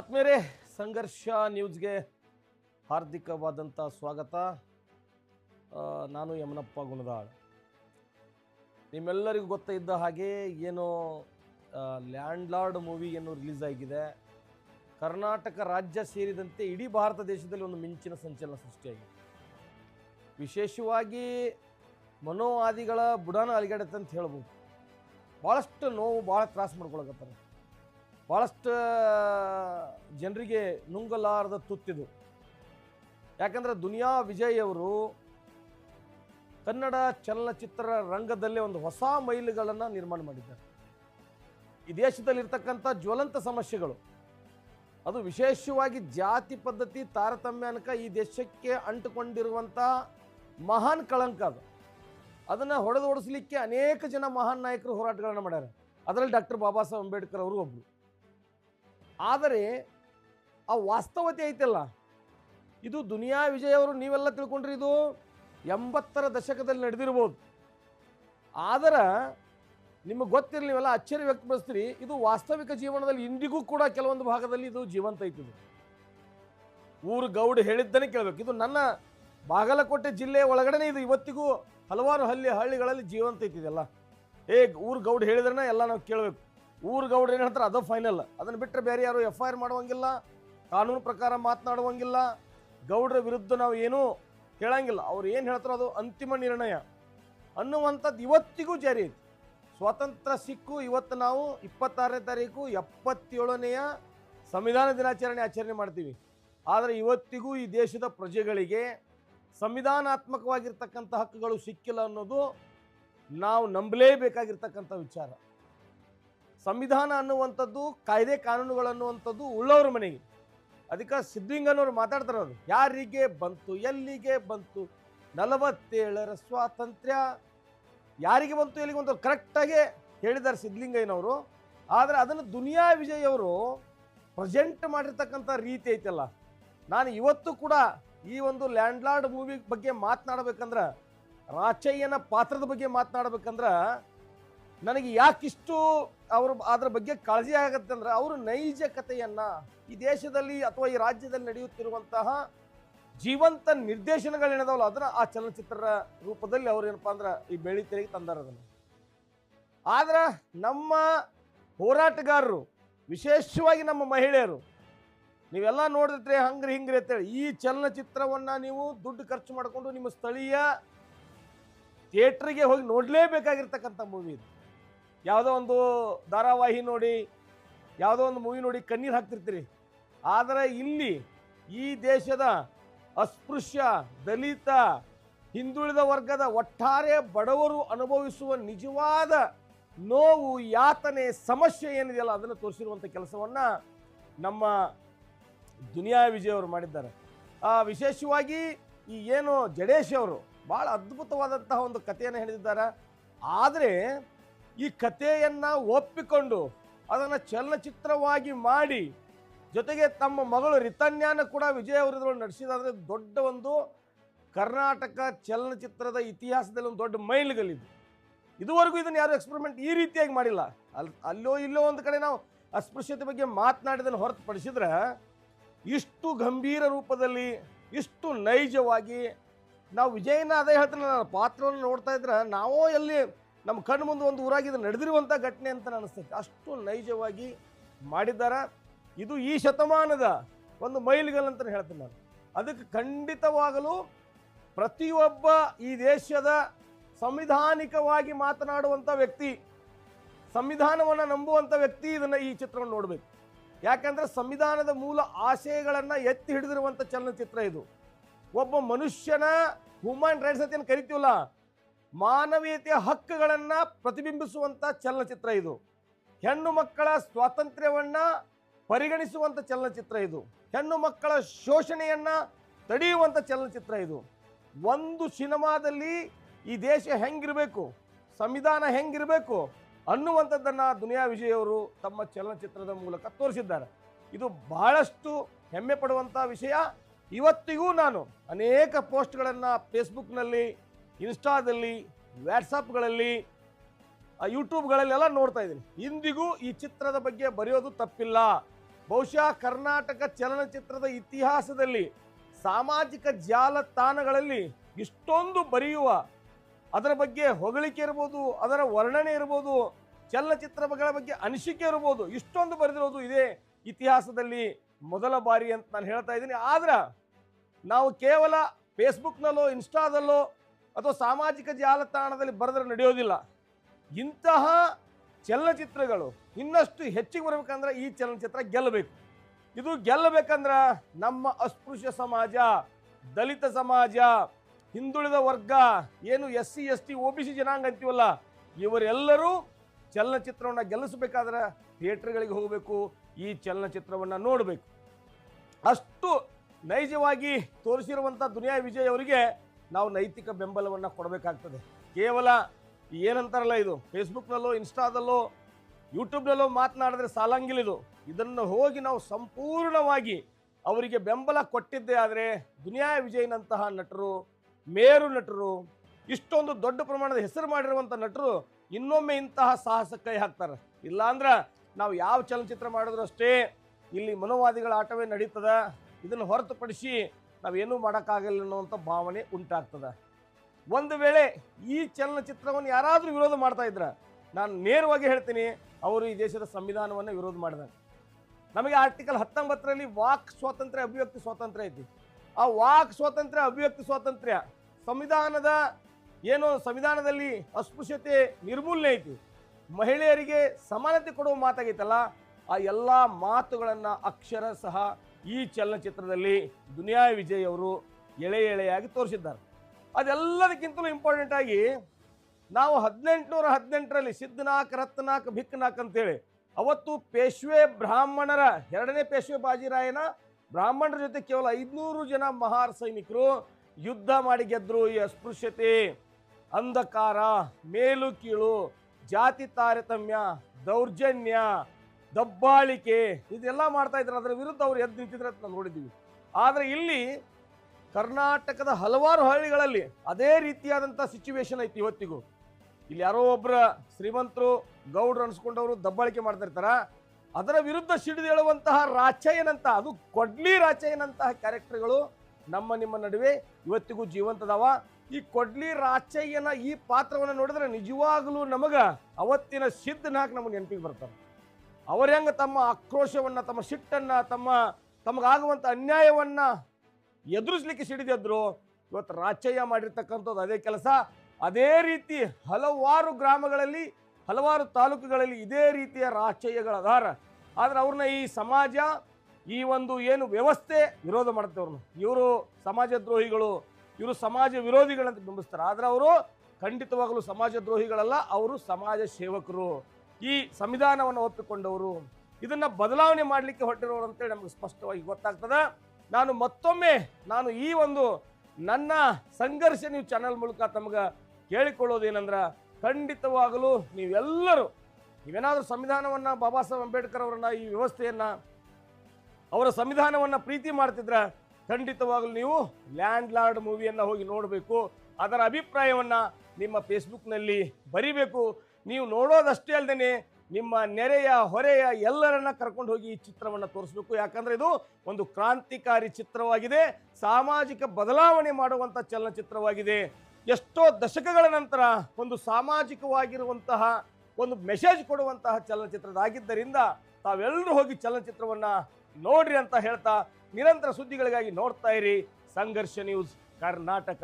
ಆತ್ಮೇರೆ ಸಂಘರ್ಷ ನ್ಯೂಸ್ಗೆ ಹಾರ್ದಿಕವಾದಂಥ ಸ್ವಾಗತ. ನಾನು ಯಮನಪ್ಪ ಗುಣದಾಳ್. ನಿಮ್ಮೆಲ್ಲರಿಗೂ ಗೊತ್ತಿದ್ದ ಹಾಗೆ ಏನು ಲ್ಯಾಂಡ್ ಲಾರ್ಡ್ ಮೂವಿ ಏನು ರಿಲೀಸ್ ಆಗಿದೆ. ಕರ್ನಾಟಕ ರಾಜ್ಯ ಸೇರಿದಂತೆ ಇಡೀ ಭಾರತ ದೇಶದಲ್ಲಿ ಒಂದು ಮಿಂಚಿನ ಸಂಚಲನ ಸೃಷ್ಟಿಯಾಗಿದೆ. ವಿಶೇಷವಾಗಿ ಮನೋವಾದಿಗಳ ಬುಡಾನ ಅಲಿಗಾಡತ್ತೆ ಅಂತ ಹೇಳ್ಬೋದು. ಭಾಳಷ್ಟು ನೋವು ಭಾಳ ತ್ರಾಸ ಮಾಡ್ಕೊಳಕತ್ತಾರೆ. ಭಾಳಷ್ಟು ಜನರಿಗೆ ನುಂಗಲಾರದ ತುತ್ತಿದು. ಯಾಕಂದ್ರೆ ದುನಿಯಾ ವಿಜಯ್ ಅವರು ಕನ್ನಡ ಚಲನಚಿತ್ರ ರಂಗದಲ್ಲೇ ಒಂದು ಹೊಸ ಮೈಲುಗಳನ್ನು ನಿರ್ಮಾಣ ಮಾಡಿದ್ದಾರೆ. ಈ ದೇಶದಲ್ಲಿರ್ತಕ್ಕಂಥ ಜ್ವಲಂತ ಸಮಸ್ಯೆಗಳು. ಅದು ವಿಶೇಷವಾಗಿ ಜಾತಿ ಪದ್ಧತಿ ತಾರತಮ್ಯ ಅನ್ಕ ಈ ದೇಶಕ್ಕೆ ಅಂಟುಕೊಂಡಿರುವಂಥ ಮಹಾನ್ ಕಳಂಕ ಅದು. ಅದನ್ನು ಹೊಡೆದೋಡಿಸ್ಲಿಕ್ಕೆ ಅನೇಕ ಜನ ಮಹಾನ್ ನಾಯಕರು ಹೋರಾಟಗಳನ್ನು ಮಾಡ್ಯಾರ. ಅದರಲ್ಲಿ ಡಾಕ್ಟರ್ ಬಾಬಾ ಸಾಹೇಬ್ ಅಂಬೇಡ್ಕರ್ ಅವರು ಒಬ್ಬರು ಆದರೆ ಆ ವಾಸ್ತವತೆ ಐತಲ್ಲ? ಇದು ದುನಿಯಾ ವಿಜಯ್ ಅವರು ನೀವೆಲ್ಲ ತಿಳ್ಕೊಂಡ್ರಿ ಇದು ಎಂಬತ್ತರ ದಶಕದಲ್ಲಿ ನಡೆದಿರ್ಬೋದು. ಆದರೆ ನಿಮಗೆ ಗೊತ್ತಿರಲಿ, ನೀವೆಲ್ಲ ಅಚ್ಚರಿ ವ್ಯಕ್ತಪಡಿಸ್ತೀರಿ, ಇದು ವಾಸ್ತವಿಕ ಜೀವನದಲ್ಲಿ ಇಂದಿಗೂ ಕೂಡ ಕೆಲವೊಂದು ಭಾಗದಲ್ಲಿ ಇದು ಜೀವಂತ ಐತಿದು. ಊರು ಗೌಡ್ ಹೇಳಿದ್ದನೇ ಕೇಳಬೇಕು. ಇದು ನನ್ನ ಬಾಗಲಕೋಟೆ ಜಿಲ್ಲೆಯ ಒಳಗಡೆನೇ ಇದು. ಇವತ್ತಿಗೂ ಹಲವಾರು ಹಳ್ಳಿ ಹಳ್ಳಿಗಳಲ್ಲಿ ಜೀವಂತ ಐತಿದೆಲ್ಲ ಏ ಊರು ಗೌಡ್ ಹೇಳಿದ್ರೆ ಎಲ್ಲ ನಾವು ಕೇಳಬೇಕು. ಊರು ಗೌಡ್ರ ಏನು ಹೇಳ್ತಾರೆ, ಅದು ಫೈನಲ್ ಅದನ್ನು ಬಿಟ್ಟರೆ ಬೇರೆ ಯಾರು ಎಫ್ ಐ ಆರ್ ಮಾಡುವಂಗಿಲ್ಲ, ಕಾನೂನು ಪ್ರಕಾರ ಮಾತನಾಡುವಂಗಿಲ್ಲ. ಗೌಡ್ರ ವಿರುದ್ಧ ನಾವು ಏನೂ ಹೇಳಂಗಿಲ್ಲ. ಅವ್ರು ಏನು ಹೇಳ್ತಾರೋ ಅದು ಅಂತಿಮ ನಿರ್ಣಯ. ಅನ್ನುವಂಥದ್ದು ಇವತ್ತಿಗೂ ಜಾರಿ ಐತಿ. ಸ್ವಾತಂತ್ರ್ಯ ಸಿಕ್ಕು, ಇವತ್ತು ನಾವು ಇಪ್ಪತ್ತಾರನೇ ತಾರೀಕು ಎಪ್ಪತ್ತೇಳನೆಯ ಸಂವಿಧಾನ ದಿನಾಚರಣೆ ಆಚರಣೆ ಮಾಡ್ತೀವಿ. ಆದರೆ ಇವತ್ತಿಗೂ ಈ ದೇಶದ ಪ್ರಜೆಗಳಿಗೆ ಸಂವಿಧಾನಾತ್ಮಕವಾಗಿರ್ತಕ್ಕಂಥ ಹಕ್ಕುಗಳು ಸಿಕ್ಕಿಲ್ಲ ಅನ್ನೋದು ನಾವು ನಂಬಲೇಬೇಕಾಗಿರ್ತಕ್ಕಂಥ ವಿಚಾರ. ಸಂವಿಧಾನ ಅನ್ನುವಂಥದ್ದು, ಕಾಯ್ದೆ ಕಾನೂನುಗಳು ಅನ್ನುವಂಥದ್ದು ಉಳ್ಳವ್ರ ಮನೆಗೆ. ಅದಕ್ಕೆ ಸಿದ್ಧಲಿಂಗನವ್ರು ಮಾತಾಡ್ತಾರೆ ಅವರು, ಯಾರಿಗೆ ಬಂತು, ಎಲ್ಲಿಗೆ ಬಂತು? ನಲವತ್ತೇಳರ ಸ್ವಾತಂತ್ರ್ಯ. ಯಾರಿಗೆ ಬಂತು, ಎಲ್ಲಿಗೆ ಬಂತು? ಕರೆಕ್ಟಾಗಿ ಹೇಳಿದ್ದಾರೆ ಸಿದ್ಧಲಿಂಗಯ್ಯನವರು. ಆದರೆ ಅದನ್ನು ದುನಿಯಾ ವಿಜಯ್ ಅವರು ಪ್ರೆಸೆಂಟ್ ಮಾಡಿರ್ತಕ್ಕಂಥ ರೀತಿ ಐತಲ್ಲ. ನಾನು ಇವತ್ತು ಕೂಡ ಈ ಒಂದು ಲ್ಯಾಂಡ್ಲಾರ್ಡ್ ಮೂವಿ ಬಗ್ಗೆ ಮಾತನಾಡಬೇಕಂದ್ರೆ, ರಾಚಯ್ಯನ ಪಾತ್ರದ ಬಗ್ಗೆ ಮಾತನಾಡಬೇಕಂದ್ರೆ ನನಗೆ ಯಾಕಿಷ್ಟು ಅವರು ಅದ್ರ ಬಗ್ಗೆ ಕಾಳಜಿ ಆಗತ್ತೆ ಅಂದ್ರೆ ಅವರು ನೈಜ ಕಥೆಯನ್ನ ಈ ದೇಶದಲ್ಲಿ ಅಥವಾ ಈ ರಾಜ್ಯದಲ್ಲಿ ನಡೆಯುತ್ತಿರುವಂತಹ ಜೀವಂತ ನಿರ್ದೇಶನಗಳೇನದಾವಲ್ಲ ಅದನ್ನ ಆ ಚಲನಚಿತ್ರ ರೂಪದಲ್ಲಿ ಅವ್ರು ಏನಪ್ಪಾ ಅಂದ್ರೆ ಈ ಬೆಳಿ ತೆರೆಗೆ ತಂದಾರ ಅದನ್ನು. ಆದ್ರೆ ನಮ್ಮ ಹೋರಾಟಗಾರರು, ವಿಶೇಷವಾಗಿ ನಮ್ಮ ಮಹಿಳೆಯರು, ನೀವೆಲ್ಲ ನೋಡಿದ್ರೆ ಹಂಗ್ರಿ ಹಿಂಗ್ರಿ ಅಂತೇಳಿ, ಈ ಚಲನಚಿತ್ರವನ್ನ ನೀವು ದುಡ್ಡು ಖರ್ಚು ಮಾಡಿಕೊಂಡು ನಿಮ್ಮ ಸ್ಥಳೀಯ ಥಿಯೇಟ್ರಿಗೆ ಹೋಗಿ ನೋಡಲೇಬೇಕಾಗಿರ್ತಕ್ಕಂಥ ಮೂವಿ ಇದು. ಯಾವುದೋ ಒಂದು ಧಾರಾವಾಹಿ ನೋಡಿ, ಯಾವುದೋ ಒಂದು ಮೂವಿ ನೋಡಿ ಕಣ್ಣೀರು ಹಾಕ್ತಿರ್ತೀರಿ. ಆದರೆ ಇಲ್ಲಿ ಈ ದೇಶದ ಅಸ್ಪೃಶ್ಯ, ದಲಿತ, ಹಿಂದುಳಿದ ವರ್ಗದ ಒಟ್ಟಾರೆ ಬಡವರು ಅನುಭವಿಸುವ ನಿಜವಾದ ನೋವು, ಯಾತನೆ, ಸಮಸ್ಯೆ ಏನಿದೆಯಲ್ಲ ಅದನ್ನು ತೋರಿಸಿರುವಂಥ ಕೆಲಸವನ್ನು ನಮ್ಮ ದುನಿಯಾ ವಿಜಯ್ ಅವರು ಮಾಡಿದ್ದಾರೆ. ವಿಶೇಷವಾಗಿ ಈ ಏನು ಜಡೇಶ್ ಅವರು ಭಾಳ ಅದ್ಭುತವಾದಂತಹ ಒಂದು ಕಥೆಯನ್ನು ಹೇಳಿದ್ದಾರೆ. ಆದರೆ ಈ ಕಥೆಯನ್ನು ಒಪ್ಪಿಕೊಂಡು ಅದನ್ನು ಚಲನಚಿತ್ರವಾಗಿ ಮಾಡಿ ಜೊತೆಗೆ ತಮ್ಮ ಮಗಳು ರಿತನ್ಯಾನ ಕೂಡ ವಿಜಯ್ ಅವರಿದ್ರೊಳಗೆ ನಡೆಸಿದಾದ್ರೆ ದೊಡ್ಡ ಒಂದು ಕರ್ನಾಟಕ ಚಲನಚಿತ್ರದ ಇತಿಹಾಸದಲ್ಲಿ ಒಂದು ದೊಡ್ಡ ಮೈಲಿಗಲ್ಲಿದೆ ಇದುವರೆಗೂ ಇದನ್ನು ಯಾರು ಎಕ್ಸ್ಪೆರಿಮೆಂಟ್ ಈ ರೀತಿಯಾಗಿ ಮಾಡಿಲ್ಲ. ಅಲ್ಲಿ ಅಲ್ಲೋ ಇಲ್ಲೋ ಒಂದು ಕಡೆ ನಾವು ಅಸ್ಪೃಶ್ಯತೆ ಬಗ್ಗೆ ಮಾತನಾಡಿದನ್ನು ಹೊರತುಪಡಿಸಿದ್ರೆ ಇಷ್ಟು ಗಂಭೀರ ರೂಪದಲ್ಲಿ, ಇಷ್ಟು ನೈಜವಾಗಿ ನಾವು ವಿಜಯನ ಅದೇ ಹೇಳ್ತಾರೆ ನಾನು ಪಾತ್ರವನ್ನು ನೋಡ್ತಾ ಇದ್ರೆ ನಾವೋ ಎಲ್ಲಿ ನಮ್ಮ ಕಣ್ಣು ಮುಂದೆ ಒಂದು ಊರಾಗಿದ್ದು ನಡೆದಿರುವಂಥ ಘಟನೆ ಅಂತ ಅನಿಸ್ತೈತೆ. ಅಷ್ಟು ನೈಜವಾಗಿ ಮಾಡಿದ್ದಾರೆ. ಇದು ಈ ಶತಮಾನದ ಒಂದು ಮೈಲ್ಗಲ್ ಅಂತ ಹೇಳ್ತೀನಿ ನಾನು. ಅದಕ್ಕೆ ಖಂಡಿತವಾಗಲೂ ಪ್ರತಿಯೊಬ್ಬ ಈ ದೇಶದ ಸಂವಿಧಾನಿಕವಾಗಿ ಮಾತನಾಡುವಂಥ ವ್ಯಕ್ತಿ, ಸಂವಿಧಾನವನ್ನು ನಂಬುವಂಥ ವ್ಯಕ್ತಿ ಇದನ್ನು ಈ ಚಿತ್ರವನ್ನು ನೋಡಬೇಕು. ಯಾಕಂದ್ರೆ ಸಂವಿಧಾನದ ಮೂಲ ಆಶಯಗಳನ್ನು ಎತ್ತಿ ಹಿಡಿದಿರುವಂಥ ಚಲನಚಿತ್ರ ಇದು. ಒಬ್ಬ ಮನುಷ್ಯನ ಹ್ಯೂಮನ್ ರೈಟ್ಸ್ ಅಂತ ಏನು ಕರಿತೀವಲ್ಲ ಮಾನವೀಯತೆಯ ಹಕ್ಕುಗಳನ್ನು ಪ್ರತಿಬಿಂಬಿಸುವಂಥ ಚಲನಚಿತ್ರ ಇದು. ಹೆಣ್ಣು ಮಕ್ಕಳ ಸ್ವಾತಂತ್ರ್ಯವನ್ನ ಪರಿಗಣಿಸುವಂಥ ಚಲನಚಿತ್ರ ಇದು. ಹೆಣ್ಣು ಮಕ್ಕಳ ಶೋಷಣೆಯನ್ನ ತಡೆಯುವಂಥ ಚಲನಚಿತ್ರ ಇದು. ಒಂದು ಸಿನಿಮಾದಲ್ಲಿ ಈ ದೇಶ ಹೆಂಗಿರಬೇಕು, ಸಂವಿಧಾನ ಹೆಂಗಿರಬೇಕು ಅನ್ನುವಂಥದ್ದನ್ನು ದುನಿಯಾ ವಿಜಯ್ ಅವರು ತಮ್ಮ ಚಲನಚಿತ್ರದ ಮೂಲಕ ತೋರಿಸಿದ್ದಾರೆ. ಇದು ಬಹಳಷ್ಟು ಹೆಮ್ಮೆ ಪಡುವಂಥ ವಿಷಯ. ಇವತ್ತಿಗೂ ನಾನು ಅನೇಕ ಪೋಸ್ಟ್ಗಳನ್ನು ಫೇಸ್ಬುಕ್ನಲ್ಲಿ ಇನ್ಸ್ಟಾದಲ್ಲಿ ವ್ಯಾಟ್ಸಪ್ಗಳಲ್ಲಿ ಯೂಟ್ಯೂಬ್ಗಳಲ್ಲೆಲ್ಲ ನೋಡ್ತಾ ಇದ್ದೀನಿ. ಇಂದಿಗೂ ಈ ಚಿತ್ರದ ಬಗ್ಗೆ ಬರೆಯೋದು ತಪ್ಪಿಲ್ಲ. ಬಹುಶಃ ಕರ್ನಾಟಕ ಚಲನಚಿತ್ರದ ಇತಿಹಾಸದಲ್ಲಿ ಸಾಮಾಜಿಕ ಜಾಲತಾಣಗಳಲ್ಲಿ ಇಷ್ಟೊಂದು ಬರೆಯುವ, ಅದರ ಬಗ್ಗೆ ಹೊಗಳಿಕೆ ಇರ್ಬೋದು, ಅದರ ವರ್ಣನೆ ಇರ್ಬೋದು ಚಲನಚಿತ್ರಗಳ ಬಗ್ಗೆ ಅನಿಸಿಕೆ ಇರ್ಬೋದು, ಇಷ್ಟೊಂದು ಬರೆದಿರೋದು ಇದೇ ಇತಿಹಾಸದಲ್ಲಿ ಮೊದಲ ಬಾರಿ ಅಂತ ನಾನು ಹೇಳ್ತಾ ಇದ್ದೀನಿ. ಆದ್ರೆ, ನಾವು ಕೇವಲ ಫೇಸ್ಬುಕ್ನಲ್ಲೋ ಇನ್ಸ್ಟಾದಲ್ಲೋ ಅಥವಾ ಸಾಮಾಜಿಕ ಜಾಲತಾಣದಲ್ಲಿ ಬರೆದ್ರೆ ನಡೆಯೋದಿಲ್ಲ. ಇಂತಹ ಚಲನಚಿತ್ರಗಳು ಇನ್ನಷ್ಟು ಹೆಚ್ಚಿಗೆ ಬರಬೇಕಂದ್ರೆ ಈ ಚಲನಚಿತ್ರ ಗೆಲ್ಲಬೇಕು. ಇದು ಗೆಲ್ಲಬೇಕಂದ್ರೆ ನಮ್ಮ ಅಸ್ಪೃಶ್ಯ ಸಮಾಜ, ದಲಿತ ಸಮಾಜ, ಹಿಂದುಳಿದ ವರ್ಗ, ಏನು S C, S T, O B C ಜನಾಂಗ ಅಂತೀವಲ್ಲ, ಇವರೆಲ್ಲರೂ ಚಲನಚಿತ್ರವನ್ನು ಗೆಲ್ಲಿಸಬೇಕಾದ್ರೆ ಥಿಯೇಟ್ರ್ಗಳಿಗೆ ಹೋಗಬೇಕು, ಈ ಚಲನಚಿತ್ರವನ್ನು ನೋಡಬೇಕು. ಅಷ್ಟು ನೈಜವಾಗಿ ತೋರಿಸಿರುವಂಥ ದುನಿಯಾ ವಿಜಯ್ ಅವರಿಗೆ ನಾವು ನೈತಿಕ ಬೆಂಬಲವನ್ನು ಕೊಡಬೇಕಾಗ್ತದೆ. ಕೇವಲ ಏನಂತಾರಲ್ಲ ಇದು? ಫೇಸ್ಬುಕ್ನಲ್ಲೋ ಇನ್ಸ್ಟಾದಲ್ಲೋ ಯೂಟ್ಯೂಬ್ನಲ್ಲೋ ಮಾತನಾಡಿದ್ರೆ ಸಾಲಂಗಿಲ್ಲ ಇದು ಇದನ್ನು ಹೋಗಿ ನಾವು ಸಂಪೂರ್ಣವಾಗಿ ಅವರಿಗೆ ಬೆಂಬಲ ಕೊಟ್ಟಿದ್ದೇ ಆದರೆ ದುನಿಯಾ ವಿಜಯ್ನಂತಹ ನಟರು, ಮೇರು ನಟರು, ಇಷ್ಟೊಂದು ದೊಡ್ಡ ಪ್ರಮಾಣದ ಹೆಸರು ಮಾಡಿರುವಂಥ ನಟರು ಇನ್ನೊಮ್ಮೆ ಇಂತಹ ಸಾಹಸ ಕೈ ಹಾಕ್ತಾರೆ. ಇಲ್ಲಾಂದ್ರೆ ನಾವು ಯಾವ ಚಲನಚಿತ್ರ ಮಾಡಿದ್ರೂ ಅಷ್ಟೇ ಇಲ್ಲಿ ಮನೋವಾದಿಗಳ ಆಟವೇ ನಡೀತದ. ಇದನ್ನು ಹೊರತುಪಡಿಸಿ ನಾವೇನೂ ಮಾಡೋಕ್ಕಾಗಲ್ಲ ಅನ್ನುವಂಥ ಭಾವನೆ ಉಂಟಾಗ್ತದೆ. ಒಂದು ವೇಳೆ ಈ ಚಲನಚಿತ್ರವನ್ನು ಯಾರಾದರೂ ವಿರೋಧ ಮಾಡ್ತಾ ಇದ್ರೆ ನಾನು ನೇರವಾಗಿ ಹೇಳ್ತೀನಿ, ಅವರು ಈ ದೇಶದ ಸಂವಿಧಾನವನ್ನು ವಿರೋಧ ಮಾಡಿದಾಗ. ನಮಗೆ ಆರ್ಟಿಕಲ್ ಹತ್ತೊಂಬತ್ತರಲ್ಲಿ ವಾಕ್ ಸ್ವಾತಂತ್ರ್ಯ, ಅಭಿವ್ಯಕ್ತಿ ಸ್ವಾತಂತ್ರ್ಯ ಐತಿ. ಆ ವಾಕ್ ಸ್ವಾತಂತ್ರ್ಯ, ಅಭಿವ್ಯಕ್ತಿ ಸ್ವಾತಂತ್ರ್ಯ ಸಂವಿಧಾನದ ಏನು ಸಂವಿಧಾನದಲ್ಲಿ ಅಸ್ಪೃಶ್ಯತೆ ನಿರ್ಮೂಲನೆ ಐತಿ. ಮಹಿಳೆಯರಿಗೆ ಸಮಾನತೆ ಕೊಡುವ ಮಾತಾಗೈತಲ್ಲ, ಆ ಎಲ್ಲ ಮಾತುಗಳನ್ನು ಅಕ್ಷರ ಸಹ ಈ ಚಲನಚಿತ್ರದಲ್ಲಿ ದುನಿಯಾ ವಿಜಯ್ ಅವರು ಎಳೆ ಎಳೆಯಾಗಿ ತೋರಿಸಿದ್ದಾರೆ. ಅದೆಲ್ಲದಕ್ಕಿಂತಲೂ ಇಂಪಾರ್ಟೆಂಟ್ ಆಗಿ ನಾವು ಹದಿನೆಂಟುನೂರ ಹದಿನೆಂಟರಲ್ಲಿ ಸಿದ್ಧನಾಕ್, ರತ್ನಾಕ್, ಭಿಕ್ನಾಕ್ ಅಂತೇಳಿ ಅವತ್ತು ಪೇಶ್ವೆ ಬ್ರಾಹ್ಮಣರ ಎರಡನೇ ಪೇಶ್ವೆ ಬಾಜಿರಾಯನ ಬ್ರಾಹ್ಮಣರ ಜೊತೆ ಕೇವಲ ಐದುನೂರು ಜನ ಮಹಾರ್ ಸೈನಿಕರು ಯುದ್ಧ ಮಾಡಿ ಗೆದ್ರು. ಈ ಅಸ್ಪೃಶ್ಯತೆ, ಅಂಧಕಾರ, ಮೇಲು ಕೀಳು, ಜಾತಿ ತಾರತಮ್ಯ, ದೌರ್ಜನ್ಯ ದಬ್ಬಾಳಿಕೆ, ಇದೆಲ್ಲ ಮಾಡ್ತಾ ಇದ್ರು ಅದರ ವಿರುದ್ಧ ಅವರು ಎದ್ದು ನಿಂತಿದ್ರೆ ನಾವು ನೋಡಿದ್ದೀವಿ. ಆದರೆ ಇಲ್ಲಿ ಕರ್ನಾಟಕದ ಹಲವಾರು ಹಳ್ಳಿಗಳಲ್ಲಿ ಅದೇ ರೀತಿಯಾದಂಥ ಸಿಚುವೇಶನ್ ಐತಿ ಇವತ್ತಿಗೂ. ಇಲ್ಲಿ ಯಾರೋ ಒಬ್ಬರ ಶ್ರೀಮಂತರು, ಗೌಡ್ರು ಅನ್ಸ್ಕೊಂಡವರು ದಬ್ಬಾಳಿಕೆ ಮಾಡ್ತಾ ಅದರ ವಿರುದ್ಧ ಸಿಡಿದೇಳುವಂತಹ ರಾಚಯ್ಯನಂತ, ಅದು ಕೊಡ್ಲಿ ರಾಚಯ್ಯನಂತಹ ಕ್ಯಾರೆಕ್ಟರ್ಗಳು ನಮ್ಮ ನಿಮ್ಮ ನಡುವೆ ಇವತ್ತಿಗೂ ಜೀವಂತದವ. ಈ ಕೊಡ್ಲಿ ರಾಚಯ್ಯನ ಈ ಪಾತ್ರವನ್ನು ನೋಡಿದ್ರೆ ನಿಜವಾಗಲೂ ನಮಗ ಅವತ್ತಿನ ಸಿದ್ಧನಾಕ್ ನಮಗೆ ನೆನಪಿಗೆ ಬರ್ತಾರೆ. ಅವ್ರ ಹೆಂಗೆ ತಮ್ಮ ಆಕ್ರೋಶವನ್ನು, ತಮ್ಮ ಸಿಟ್ಟನ್ನು, ತಮ್ಮ ತಮಗಾಗುವಂಥ ಅನ್ಯಾಯವನ್ನು ಎದುರಿಸ್ಲಿಕ್ಕೆ ಸಿಡಿದೆದ್ರು ಇವತ್ತು ರಾಚಯ್ಯ ಮಾಡಿರ್ತಕ್ಕಂಥದ್ದು ಅದೇ ಕೆಲಸ. ಅದೇ ರೀತಿ ಹಲವಾರು ಗ್ರಾಮಗಳಲ್ಲಿ, ಹಲವಾರು ತಾಲೂಕುಗಳಲ್ಲಿ ಇದೇ ರೀತಿಯ ರಾಜಯ್ಯಗಳ ಅಧಾರ ಆದರೆ ಅವ್ರನ್ನ ಈ ಸಮಾಜ, ಈ ಒಂದು ಏನು ವ್ಯವಸ್ಥೆ ವಿರೋಧ ಮಾಡುತ್ತೆ ಅವ್ರನ್ನ. ಇವರು ಸಮಾಜ ದ್ರೋಹಿಗಳು, ಇವರು ಸಮಾಜ ವಿರೋಧಿಗಳಂತ ಬಿಂಬಿಸ್ತಾರೆ. ಆದರೆ ಅವರು ಖಂಡಿತವಾಗಲೂ ಸಮಾಜ ದ್ರೋಹಿಗಳಲ್ಲ, ಅವರು ಸಮಾಜ ಸೇವಕರು. ಈ ಸಂವಿಧಾನವನ್ನು ಒಪ್ಪಿಕೊಂಡವರು, ಇದನ್ನ ಬದಲಾವಣೆ ಮಾಡಲಿಕ್ಕೆ ಹೊರಟಿರೋರು ಅಂತೇಳಿ ನಮಗೆ ಸ್ಪಷ್ಟವಾಗಿ ಗೊತ್ತಾಗ್ತದೆ. ನಾನು ಮತ್ತೊಮ್ಮೆ, ನಾನು ಈ ಒಂದು ನನ್ನ ಸಂಘರ್ಷ ನೀವು ಚಾನಲ್ ಮೂಲಕ ತಮಗೆ ಕೇಳಿಕೊಳ್ಳೋದೇನೆಂದ್ರೆ, ಖಂಡಿತವಾಗಲೂ ನೀವೆಲ್ಲರೂ, ನೀವೇನಾದರೂ ಸಂವಿಧಾನವನ್ನು ಬಾಬಾ ಸಾಹೇಬ್ ಅಂಬೇಡ್ಕರ್ ಅವರನ್ನ ಈ ವ್ಯವಸ್ಥೆಯನ್ನು, ಅವರ ಸಂವಿಧಾನವನ್ನು ಪ್ರೀತಿ ಮಾಡ್ತಿದ್ರೆ ಖಂಡಿತವಾಗಲೂ ನೀವು ಲ್ಯಾಂಡ್ ಲಾರ್ಡ್ ಮೂವಿಯನ್ನು ಹೋಗಿ ನೋಡಬೇಕು. ಅದರ ಅಭಿಪ್ರಾಯವನ್ನು ನಿಮ್ಮ ಫೇಸ್ಬುಕ್ನಲ್ಲಿ ಬರಿಬೇಕು. ನೀವು ನೋಡೋದಷ್ಟೇ ಅಲ್ಲದೆ ನಿಮ್ಮ ನೆರೆಯ ಹೊರೆಯ ಎಲ್ಲರನ್ನ ಕರ್ಕೊಂಡು ಹೋಗಿ ಈ ಚಿತ್ರವನ್ನು ತೋರಿಸ್ಬೇಕು. ಯಾಕಂದ್ರೆ ಇದು ಒಂದು ಕ್ರಾಂತಿಕಾರಿ ಚಿತ್ರವಾಗಿದೆ. ಸಾಮಾಜಿಕ ಬದಲಾವಣೆ ಮಾಡುವಂಥ ಚಲನಚಿತ್ರವಾಗಿದೆ. ಎಷ್ಟೋ ದಶಕಗಳ ನಂತರ ಒಂದು ಸಾಮಾಜಿಕವಾಗಿರುವಂತಹ ಒಂದು ಮೆಸೇಜ್ ಕೊಡುವಂತಹ ಚಲನಚಿತ್ರದಾಗಿದ್ದರಿಂದ ತಾವೆಲ್ಲರೂ ಹೋಗಿ ಚಲನಚಿತ್ರವನ್ನ ನೋಡ್ರಿ ಅಂತ ಹೇಳ್ತಾ ನಿರಂತರ ಸುದ್ದಿಗಳಿಗಾಗಿ ನೋಡ್ತಾ ಇರಿ. ಸಂಘರ್ಷ ನ್ಯೂಸ್ ಕರ್ನಾಟಕ.